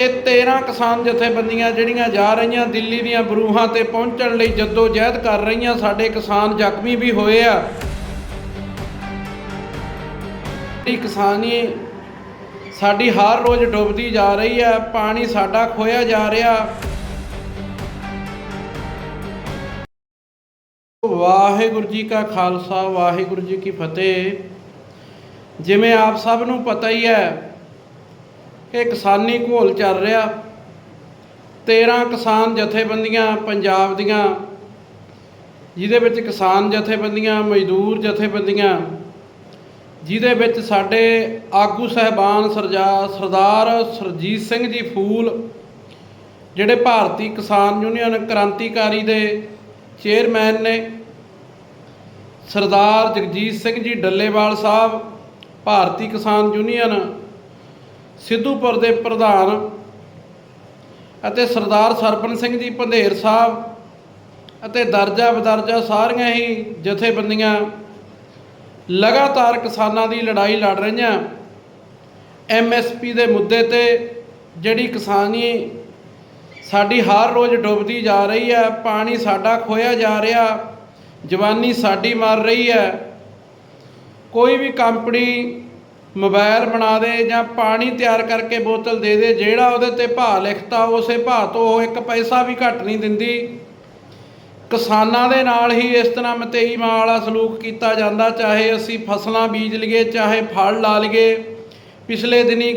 ਇਹ 13 ਕਿਸਾਨ ਜਥੇਬੰਦੀਆਂ ਜਿਹੜੀਆਂ ਜਾ ਰਹੀਆਂ ਦਿੱਲੀ ਦੀਆਂ ਬਰੂਹਾਂ ਤੇ ਪਹੁੰਚਣ ਲਈ ਜੱਦੋ ਜਹਿਦ ਕਰ ਰਹੀਆਂ, ਸਾਡੇ ਕਿਸਾਨ ਜ਼ਖਮੀ ਵੀ ਹੋਏ ਆ। ਇਹ ਕਿਸਾਨੀ, ਸਾਡੀ ਹਰ ਰੋਜ਼ ਡੁੱਬਦੀ ਜਾ ਰਹੀ ਹੈ ਪਾਣੀ ਸਾਡਾ ਖੋਇਆ ਜਾ ਰਿਹਾ। ਵਾਹਿਗੁਰੂ ਜੀ ਕਾ ਖਾਲਸਾ, ਵਾਹਿਗੁਰੂ ਜੀ ਕੀ ਫਤਿਹ। ਜਿਵੇਂ ਆਪ ਸਭ ਨੂੰ ਪਤਾ ਹੀ ਹੈ ਇਹ ਕਿਸਾਨੀ ਘੋਲ ਚੱਲ ਰਿਹਾ। 13 ਕਿਸਾਨ ਜਥੇਬੰਦੀਆਂ ਪੰਜਾਬ ਦੀਆਂ, ਜਿਹਦੇ ਵਿੱਚ ਕਿਸਾਨ ਜਥੇਬੰਦੀਆਂ, ਮਜ਼ਦੂਰ ਜਥੇਬੰਦੀਆਂ, ਜਿਹਦੇ ਵਿੱਚ ਸਾਡੇ ਆਗੂ ਸਹਿਬਾਨ ਸਰਜਾ, ਸਰਦਾਰ ਸਰਜੀਤ ਸਿੰਘ ਜੀ ਫੂਲ, ਜਿਹੜੇ ਭਾਰਤੀ ਕਿਸਾਨ ਯੂਨੀਅਨ ਕ੍ਰਾਂਤੀਕਾਰੀ ਦੇ ਚੇਅਰਮੈਨ ਨੇ, ਸਰਦਾਰ ਜਗਜੀਤ ਸਿੰਘ ਜੀ ਡੱਲੇਵਾਲ ਸਾਹਿਬ, ਭਾਰਤੀ ਕਿਸਾਨ ਯੂਨੀਅਨ ਸਿੱਧੂਪੁਰ ਦੇ ਪ੍ਰਧਾਨ ਅਤੇ ਸਰਦਾਰ ਸਰਪਨ ਸਿੰਘ ਜੀ ਪੰਧੇਰ ਸਾਹਿਬ ਅਤੇ ਦਰਜਾ ਬਦਰਜਾ ਸਾਰੀਆਂ ਹੀ ਜਥੇਬੰਦੀਆਂ ਲਗਾਤਾਰ ਕਿਸਾਨਾਂ ਦੀ ਲੜਾਈ ਲੜ ਰਹੀਆਂ। ਐਮਐਸਪੀ ਦੇ ਮੁੱਦੇ ਤੇ ਜਿਹੜੀ ਕਿਸਾਨੀ ਸਾਡੀ ਹਰ ਰੋਜ਼ ਡੁੱਬਦੀ ਜਾ ਰਹੀ ਹੈ, ਪਾਣੀ ਸਾਡਾ ਖੋਇਆ ਜਾ ਰਿਹਾ, ਜਵਾਨੀ ਸਾਡੀ ਮਰ ਰਹੀ ਹੈ। ਕੋਈ ਵੀ ਕੰਪਨੀ ਮੋਬਾਈਲ ਬਣਾ ਦੇ ਜਾਂ ਪਾਣੀ ਤਿਆਰ ਕਰਕੇ ਬੋਤਲ ਦੇ ਦੇ, ਜਿਹੜਾ ਉਹਦੇ ਤੇ ਭਾਅ ਲਿਖਤਾ, ਉਸੇ ਭਾਅ ਤੋਂ ਉਹ ਇੱਕ ਪੈਸਾ ਵੀ ਘੱਟ ਨਹੀਂ ਦਿੰਦੀ। ਕਿਸਾਨਾਂ ਦੇ ਨਾਲ ਹੀ ਇਸ ਤਰ੍ਹਾਂ ਮਤੇਈ ਮਾਂ ਵਾਲਾ ਸਲੂਕ ਕੀਤਾ ਜਾਂਦਾ, ਚਾਹੇ ਅਸੀਂ ਫਸਲਾਂ ਬੀਜ ਲਈਏ, ਚਾਹੇ ਫਲ ਲਾ ਲਈਏ। ਪਿਛਲੇ ਦਿਨੀ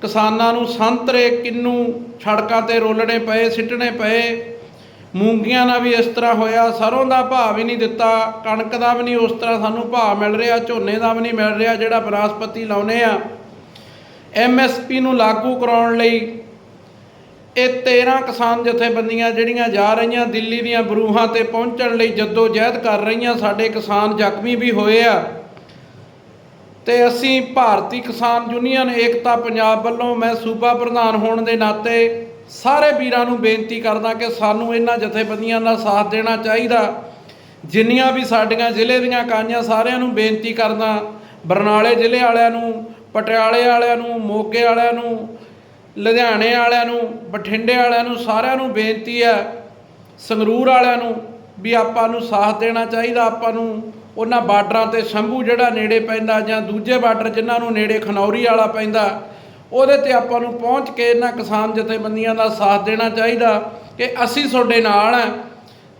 ਕਿਸਾਨਾਂ ਨੂੰ ਸੰਤਰੇ, ਕਿੰਨੂ ਸੜਕਾਂ ਤੇ ਰੋਲਣੇ ਪਏ, ਸਿੱਟਣੇ ਪਏ। ਮੂੰਗੀਆਂ ਨਾਲ ਵੀ ਇਸ ਤਰ੍ਹਾਂ ਹੋਇਆ, ਸਰੋਂ ਦਾ ਭਾਅ ਵੀ ਨਹੀਂ ਦਿੱਤਾ, ਕਣਕ ਦਾ ਵੀ ਨਹੀਂ, ਉਸ ਤਰ੍ਹਾਂ ਸਾਨੂੰ ਭਾਅ ਮਿਲ ਰਿਹਾ, ਝੋਨੇ ਦਾ ਵੀ ਨਹੀਂ ਮਿਲ ਰਿਹਾ, ਜਿਹੜਾ ਬਨਾਸਪਤੀ ਲਾਉਨੇ ਆ। ਐਮਐਸਪੀ ਨੂੰ ਲਾਗੂ ਕਰਾਉਣ ਲਈ ਇਹ 13 ਕਿਸਾਨ ਜਥੇਬੰਦੀਆਂ ਜਿਹੜੀਆਂ ਜਾ ਰਹੀਆਂ ਦਿੱਲੀ ਦੀਆਂ ਬਰੂਹਾਂ ਤੇ ਪਹੁੰਚਣ ਲਈ ਜੱਦੋ ਜਹਿਦ ਕਰ ਰਹੀਆਂ, ਸਾਡੇ ਕਿਸਾਨ ਜ਼ਖਮੀ ਵੀ ਹੋਏ ਆ। ਤੇ ਅਸੀਂ ਭਾਰਤੀ ਕਿਸਾਨ ਯੂਨੀਅਨ, ਏਕਤਾ ਪੰਜਾਬ ਵੱਲੋਂ ਮੈਂ ਸੂਬਾ ਪ੍ਰਧਾਨ ਹੋਣ ਦੇ ਨਾਤੇ ਸਾਰੇ ਵੀਰਾਂ ਨੂੰ ਬੇਨਤੀ ਕਰਦਾ ਕਿ ਸਾਨੂੰ ਇਹਨਾਂ ਜਥੇਬੰਦੀਆਂ ਦਾ ਸਾਥ ਦੇਣਾ ਚਾਹੀਦਾ। ਜਿੰਨੀਆਂ ਵੀ ਸਾਡੀਆਂ ਜ਼ਿਲ੍ਹੇ ਦੀਆਂ ਕਾਈਆਂ ਸਾਰਿਆਂ ਨੂੰ ਬੇਨਤੀ ਕਰਦਾ। ਬਰਨਾਲੇ ਜ਼ਿਲ੍ਹੇ ਵਾਲਿਆਂ ਨੂੰ, ਪਟਿਆਲੇ ਵਾਲਿਆਂ ਨੂੰ, ਮੋਗੇ ਵਾਲਿਆਂ ਨੂੰ, ਲੁਧਿਆਣੇ ਵਾਲਿਆਂ ਨੂੰ, ਬਠਿੰਡੇ ਵਾਲਿਆਂ ਨੂੰ ਸਾਰਿਆਂ ਨੂੰ ਬੇਨਤੀ ਹੈ, ਸੰਗਰੂਰ ਵਾਲਿਆਂ ਨੂੰ ਵੀ ਆਪਾਂ ਨੂੰ ਸਾਥ ਦੇਣਾ ਚਾਹੀਦਾ। ਆਪਾਂ ਨੂੰ ਉਹਨਾਂ ਬਾਰਡਰਾਂ ਤੇ ਸ਼ੰਭੂ ਜਿਹੜਾ ਨੇੜੇ ਪੈਂਦਾ ਜਾਂ ਦੂਜੇ ਬਾਰਡਰ ਜਿਨ੍ਹਾਂ ਨੂੰ ਨੇੜੇ ਖਨੌਰੀ ਵਾਲਾ ਪੈਂਦਾ ਉਹਦੇ ਤੇ ਆਪਾਂ ਨੂੰ ਪਹੁੰਚ ਕੇ ਇਹਨਾਂ ਕਿਸਾਨ ਜਥੇਬੰਦੀਆਂ ਦਾ ਸਾਥ ਦੇਣਾ ਚਾਹੀਦਾ ਕਿ ਅਸੀਂ ਤੁਹਾਡੇ ਨਾਲ ਹਾਂ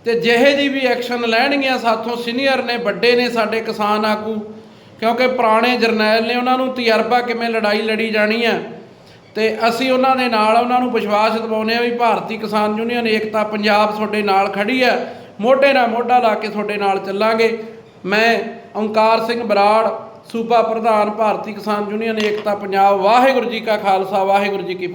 ਤੇ ਜਿਹੇ ਜੀ ਵੀ ਐਕਸ਼ਨ ਲੈਣਗੀਆਂ, ਸਾਥੋਂ ਸੀਨੀਅਰ ਨੇ, ਵੱਡੇ ਨੇ ਸਾਡੇ ਕਿਸਾਨ ਆਗੂ, ਕਿਉਂਕਿ ਪੁਰਾਣੇ ਜਰਨੈਲ ਨੇ ਉਹਨਾਂ ਨੂੰ ਤਜਰਬਾ ਕਿਵੇਂ ਲੜਾਈ ਲੜੀ ਜਾਣੀ ਹੈ ਤੇ ਅਸੀਂ ਉਹਨਾਂ ਦੇ ਨਾਲ ਉਹਨਾਂ ਨੂੰ ਵਿਸ਼ਵਾਸ ਦਿਵਾਉਂਦੇ ਆ ਵੀ ਭਾਰਤੀ ਕਿਸਾਨ ਯੂਨੀਅਨ ਏਕਤਾ ਪੰਜਾਬ ਤੁਹਾਡੇ ਨਾਲ ਖੜੀ ਹੈ, ਮੋਢੇ ਨਾਲ ਮੋਢਾ ਲਾ ਕੇ ਤੁਹਾਡੇ ਨਾਲ ਚੱਲਾਂਗੇ। ਮੈਂ ਓਂਕਾਰ ਸਿੰਘ ਬਰਾੜ ਸੂਬਾ ਪ੍ਰਧਾਨ ਭਾਰਤੀ ਕਿਸਾਨ ਯੂਨੀਅਨ ਏਕਤਾ ਪੰਜਾਬ। ਵਾਹਿਗੁਰੂ ਜੀ ਕਾ ਖਾਲਸਾ ਵਾਹਿਗੁਰੂ ਜੀ ਕੀ